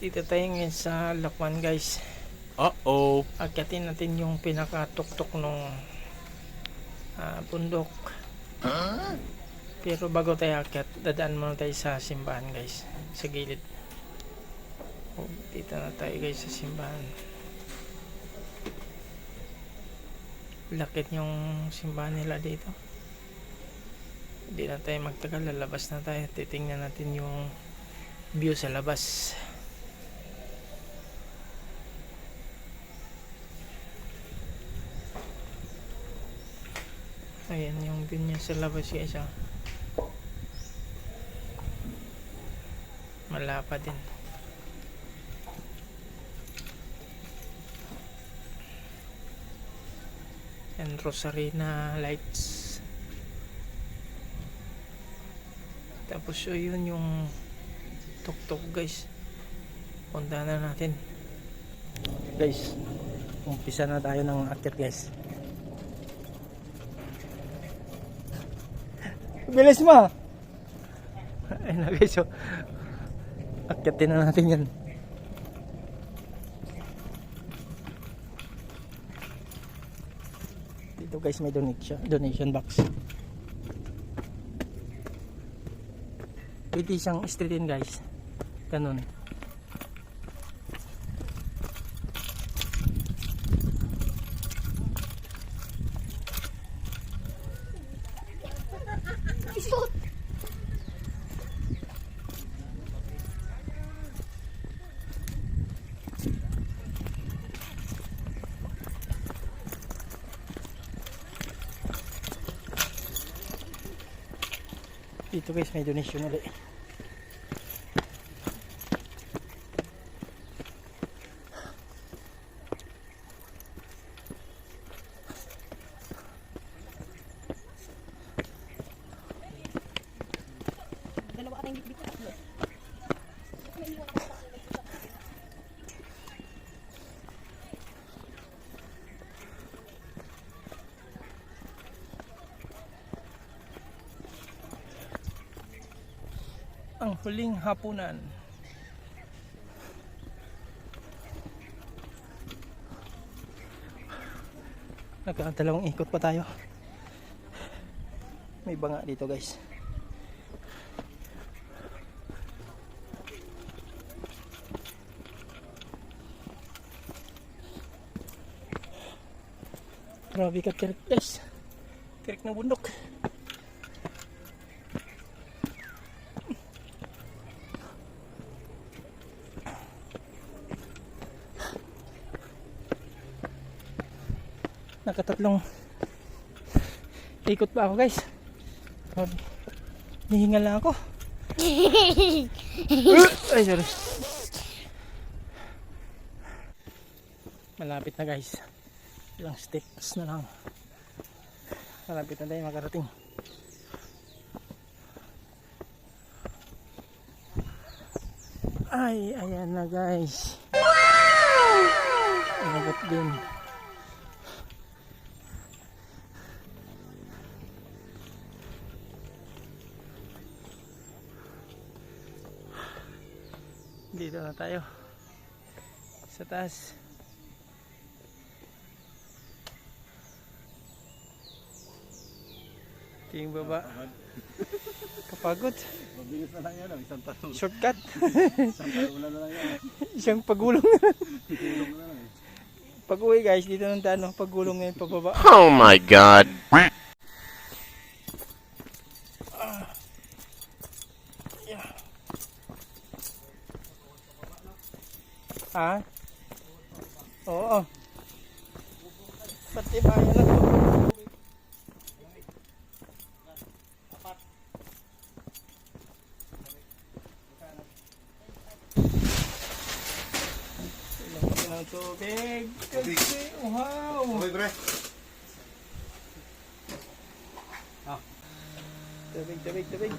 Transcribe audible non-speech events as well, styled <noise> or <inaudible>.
dito tayo ngayon sa Lakwan guys. Uh-oh. Akyatin natin yung pinakatuktok nung ah, bundok. Pero bago tayo akyat, dadaan muna tayo sa simbahan guys. Sa gilid. Oh, dito na tayo guys sa simbahan. Lakit yung simbahan nila dito. Hindi na tayo magtagal, lalabas na tayo. Titingnan natin yung view sa labas. Ayan yung niya sa labas guys ah. Malapa din. Yan Rosarina lights. Tapos so yun yung tuktok guys. Punta na natin. Guys, umpisa na tayo ng akyat guys. Bilis mo! Ayun na guys, so, akyatin na natin yan. Dito guys may donation, donation box. Pwede siyang streetin guys. Ganun. Dito guys may donation ulit. Dalawa ka tayong bitbit Ang huling hapunan. Nagkakadalawang ikot pa tayo. May banga dito guys. Grabe ka tirik guys. Tirik ng bundok. Nakatatlong ikot pa ako guys. Hihingal lang ako. <laughs> Ay, sorry. Malapit na guys. Ilang steps na lang. Malapit na tayo makarating. Ay, ayan na guys. Wow! Inabot din. Dito na tayo. Sa taas. Ito yung baba. Kapagod. Mabilis na lang yan. oh. Isang tanong. Shortcut. Isang tanong na lang yan. Isang pagulong. Na lang eh. Pag uwi guys, dito nang tano, pagulong na yun pababa. Oh my god. Ha? Oo. Pati bayan na to. Ng tubig. Kasi, wow. Okay, pre. Tubig, tubig, tubig.